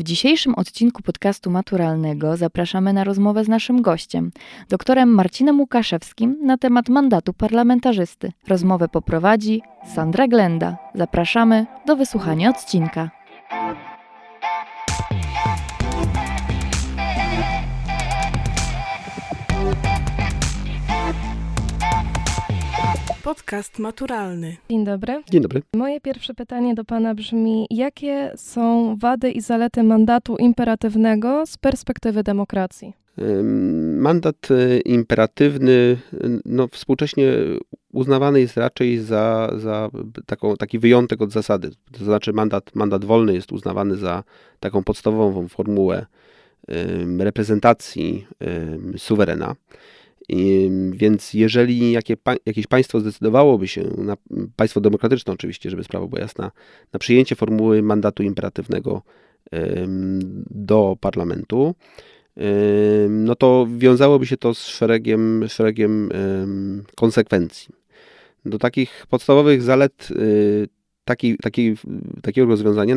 W dzisiejszym odcinku podcastu maturalnego zapraszamy na rozmowę z naszym gościem, doktorem Marcinem Łukaszewskim na temat mandatu parlamentarzysty. Rozmowę poprowadzi Sandra Glenda. Zapraszamy do wysłuchania odcinka. Podcast maturalny. Dzień dobry. Dzień dobry. Moje pierwsze pytanie do Pana brzmi: jakie są wady i zalety mandatu imperatywnego z perspektywy demokracji? Mandat y, imperatywny, no, współcześnie uznawany jest raczej za, za taką, taki wyjątek od zasady. To znaczy, mandat, mandat wolny jest uznawany za taką podstawową formułę reprezentacji suwerena. Więc jeżeli jakie, jakieś państwo zdecydowałoby się, na, państwo demokratyczne oczywiście, żeby sprawa była jasna, na przyjęcie formuły mandatu imperatywnego do parlamentu, no to wiązałoby się to z szeregiem, szeregiem konsekwencji. Do takich podstawowych zalet y, takiej, takiej, takiego rozwiązania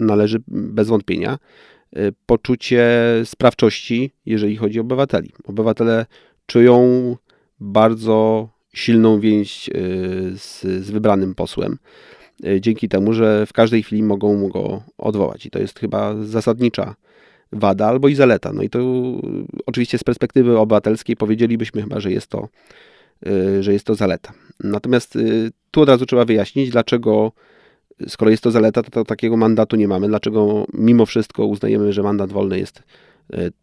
należy bez wątpienia y, poczucie sprawczości, jeżeli chodzi o obywateli. Obywatele czują bardzo silną więź y, z, z wybranym posłem, y, dzięki temu, że w każdej chwili mogą go odwołać. I to jest chyba zasadnicza wada albo i zaleta. No i to y, oczywiście z perspektywy obywatelskiej powiedzielibyśmy chyba, że jest to, że jest to zaleta. Natomiast tu od razu trzeba wyjaśnić, dlaczego skoro jest to zaleta, to, to takiego mandatu nie mamy. Dlaczego mimo wszystko uznajemy, że mandat wolny jest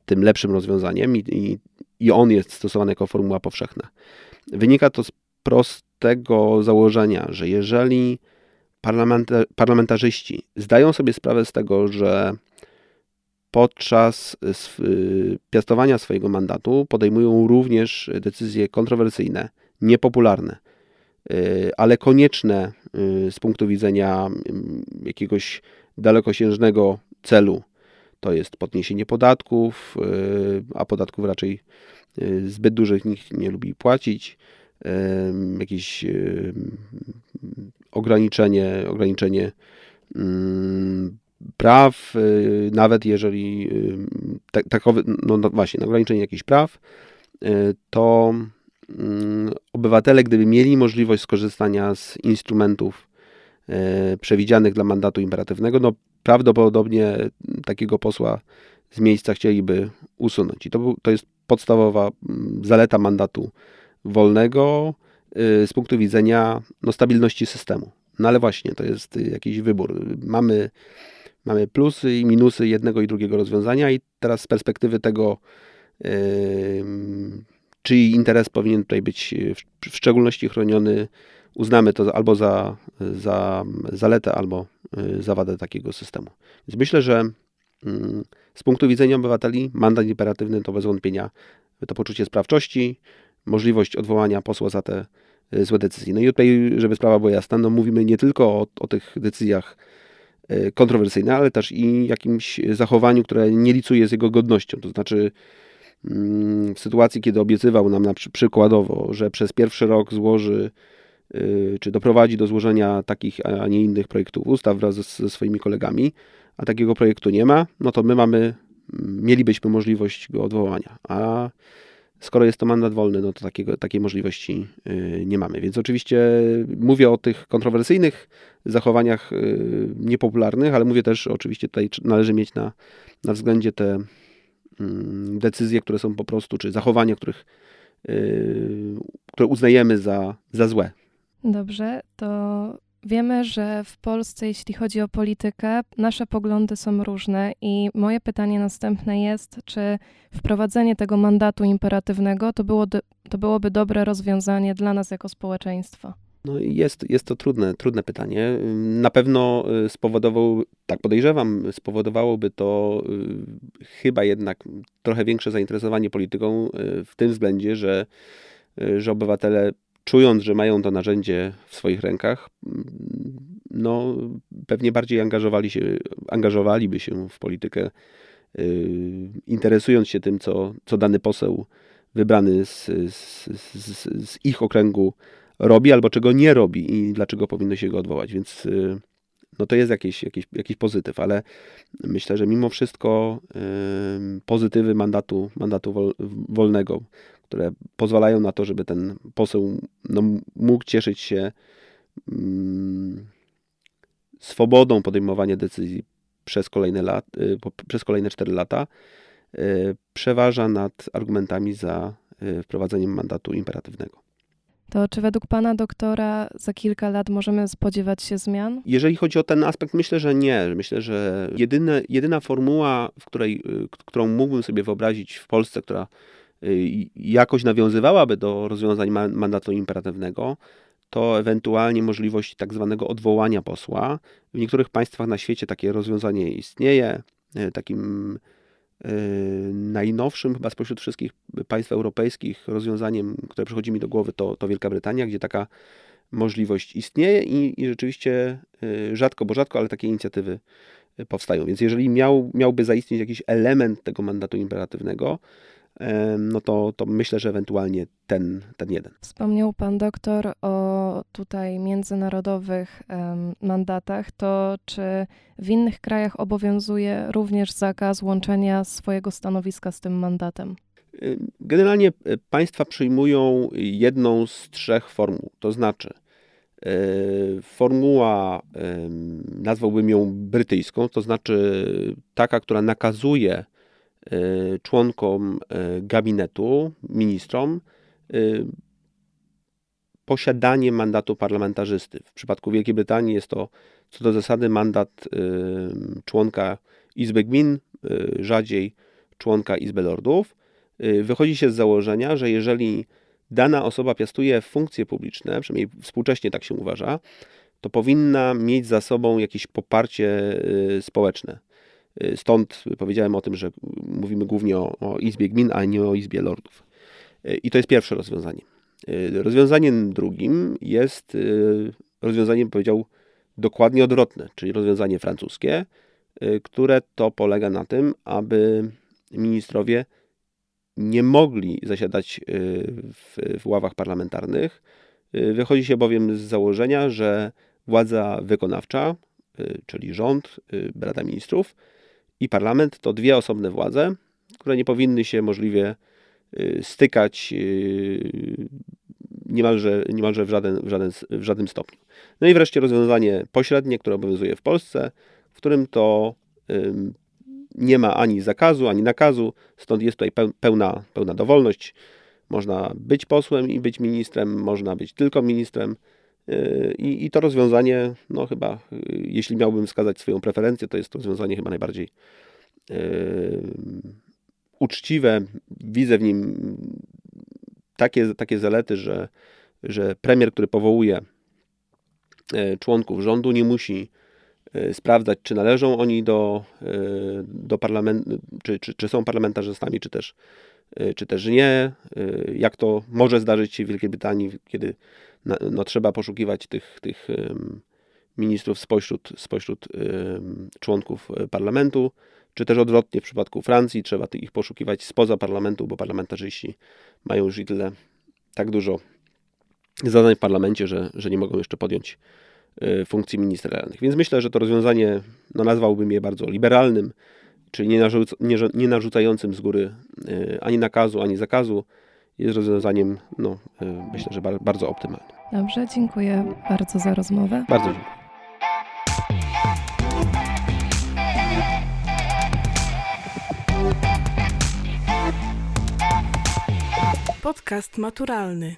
tym lepszym rozwiązaniem i, i, i on jest stosowany jako formuła powszechna. Wynika to z prostego założenia, że jeżeli parlamenta, parlamentarzyści zdają sobie sprawę z tego, że podczas y, piastowania swojego mandatu podejmują również decyzje kontrowersyjne, niepopularne, y, ale konieczne y, z punktu widzenia ym, jakiegoś dalekosiężnego celu. To jest podniesienie podatków, y, a podatków raczej y, zbyt dużych nikt nie lubi płacić, jakieś ograniczenie, ograniczenie ym, praw, y, nawet jeżeli takowy, no, no właśnie, ograniczenie jakichś praw, to mm, obywatele, gdyby mieli możliwość skorzystania z instrumentów y, przewidzianych dla mandatu imperatywnego, no prawdopodobnie takiego posła z miejsca chcieliby usunąć. I to, to jest podstawowa mm, zaleta mandatu wolnego y, z punktu widzenia no, stabilności systemu. No ale właśnie, to jest jakiś wybór. Mamy Mamy plusy i minusy jednego i drugiego rozwiązania, i teraz z perspektywy tego, czyj interes powinien tutaj być w, w szczególności chroniony, uznamy to albo za, za zaletę, albo y, za wadę takiego systemu. Więc myślę, że ym, z punktu widzenia obywateli mandat imperatywny to bez wątpienia to poczucie sprawczości, możliwość odwołania posła za te y, złe decyzje. No i tutaj, żeby sprawa była jasna, no mówimy nie tylko o, o tych decyzjach kontrowersyjnych, ale też i jakimś zachowaniu, które nie licuje z jego godnością. To znaczy mm, w sytuacji, kiedy obiecywał nam na przy- przykładowo, że przez pierwszy rok złoży y, czy doprowadzi do złożenia takich, a nie innych projektów ustaw wraz ze, swoimi kolegami, a takiego projektu nie ma, no to my mamy, mm, mielibyśmy możliwość go odwołania. A skoro jest to mandat wolny, no to takiego, takiej możliwości y, nie mamy. Więc oczywiście mówię o tych kontrowersyjnych zachowaniach y, niepopularnych, ale mówię też oczywiście tutaj należy mieć na, na względzie te decyzje, które są po prostu, czy zachowania, których, y, które uznajemy za, za złe. Dobrze, to wiemy, że w Polsce, jeśli chodzi o politykę, nasze poglądy są różne i moje pytanie następne jest, czy wprowadzenie tego mandatu imperatywnego to, było, to byłoby dobre rozwiązanie dla nas jako społeczeństwa? No jest, jest to trudne, trudne pytanie. Na pewno y, spowodował, tak podejrzewam, spowodowałoby to y, chyba jednak trochę większe zainteresowanie polityką y, w tym względzie, że, że obywatele czując, że mają to narzędzie w swoich rękach, mm, no pewnie bardziej angażowali się, angażowaliby się w politykę, interesując się tym, co, co dany poseł wybrany z, z, z, z ich okręgu robi albo czego nie robi i dlaczego powinno się go odwołać. Więc y, no to jest jakiś, jakiś, jakiś pozytyw, ale myślę, że mimo wszystko ym, pozytywy mandatu, mandatu wol, wolnego, które pozwalają na to, żeby ten poseł no, mógł cieszyć się mm, swobodą podejmowania decyzji przez kolejne, lat, y, przez kolejne 4 lata, y, przeważa nad argumentami za y, wprowadzeniem mandatu imperatywnego. To czy według pana doktora za kilka lat możemy spodziewać się zmian? Jeżeli chodzi o ten aspekt, myślę, że nie. Myślę, że jedyne, jedyna formuła, w której, y, którą mógłbym sobie wyobrazić w Polsce, która y, jakoś nawiązywałaby do rozwiązań ma- mandatu imperatywnego, to ewentualnie możliwość tak zwanego odwołania posła. W niektórych państwach na świecie takie rozwiązanie istnieje. Y, Takim najnowszym chyba spośród wszystkich państw europejskich rozwiązaniem, które przychodzi mi do głowy, to, to Wielka Brytania, gdzie taka możliwość istnieje i, i rzeczywiście y, rzadko, bo rzadko, ale takie inicjatywy y, powstają. Więc jeżeli miał, miałby zaistnieć jakiś element tego mandatu imperatywnego, no to, to myślę, że ewentualnie ten, ten jeden. Wspomniał pan doktor o tutaj międzynarodowych mandatach. To czy w innych krajach obowiązuje również zakaz łączenia swojego stanowiska z tym mandatem? Generalnie y, państwa przyjmują jedną z trzech formuł, to znaczy y, formuła, ym, nazwałbym ją brytyjską, to znaczy taka, która nakazuje członkom y, gabinetu, ministrom, y, posiadanie mandatu parlamentarzysty. W przypadku Wielkiej Brytanii jest to co do zasady mandat y, członka Izby Gmin, y, rzadziej członka Izby Lordów. Y, Wychodzi się z założenia, że jeżeli dana osoba piastuje funkcje publiczne, przynajmniej współcześnie tak się uważa, to powinna mieć za sobą jakieś poparcie y, społeczne. Stąd powiedziałem o tym, że mówimy głównie o, o Izbie Gmin, a nie o Izbie Lordów. I to jest pierwsze rozwiązanie. Rozwiązaniem drugim jest y, rozwiązanie, powiedział, dokładnie odwrotne, czyli rozwiązanie francuskie, y, które to polega na tym, aby ministrowie nie mogli zasiadać y, w, w ławach parlamentarnych. Wychodzi się bowiem z założenia, że władza wykonawcza, czyli rząd, Rada Ministrów i parlament to dwie osobne władze, które nie powinny się możliwie y, stykać y, niemalże, niemalże w, żaden, w, żaden, w żadnym stopniu. No i wreszcie rozwiązanie pośrednie, które obowiązuje w Polsce, w którym to nie ma ani zakazu, ani nakazu, stąd jest tutaj peł- pełna, pełna dowolność. Można być posłem i być ministrem, można być tylko ministrem. I, I to rozwiązanie, no chyba, yy, jeśli miałbym wskazać swoją preferencję, to jest to rozwiązanie chyba najbardziej yy, uczciwe. Widzę w nim takie, takie zalety, że, że premier, który powołuje e, członków rządu, nie musi e, sprawdzać, czy należą oni do, e, do parlamentu, czy, czy, czy są parlamentarzystami, czy też, czy też nie. Jak to może zdarzyć się w Wielkiej Brytanii, kiedy no, trzeba poszukiwać tych, tych ministrów spośród, spośród członków e, parlamentu, czy też odwrotnie w przypadku Francji, trzeba ich poszukiwać spoza parlamentu, bo parlamentarzyści mają już i tyle tak dużo zadań w parlamencie, że, że nie mogą jeszcze podjąć e, funkcji ministerialnych. Więc myślę, że to rozwiązanie, no nazwałbym je bardzo liberalnym, czyli nie, narzuc, nie, nie narzucającym z góry e, ani nakazu, ani zakazu, jest rozwiązaniem, no, e, myślę, że bar, bardzo optymalnym. Dobrze, dziękuję bardzo za rozmowę. Bardzo dziękuję. Podcast maturalny.